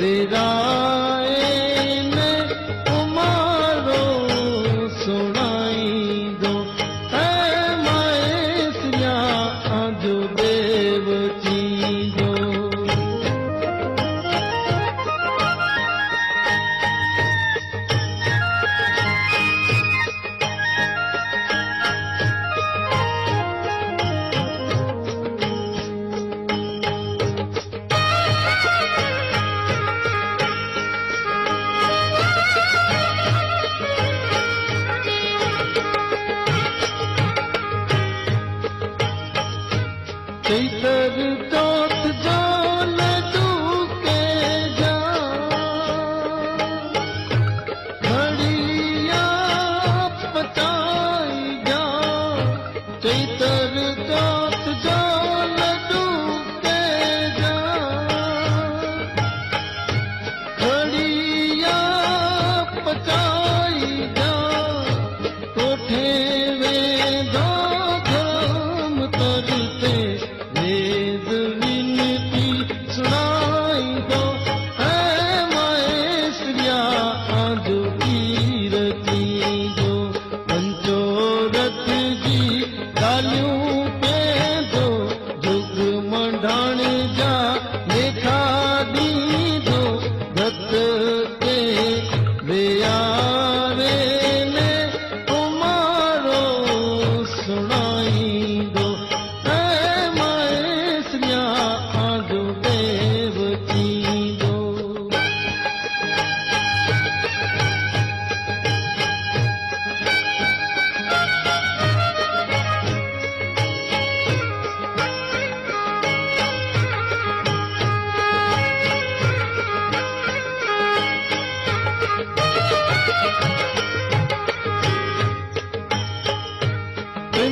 the கைத்தது தோ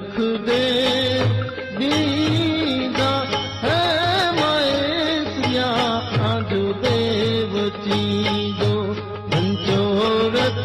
दुख दे दीदा है माया अॼु देव थी जो मंचो रथ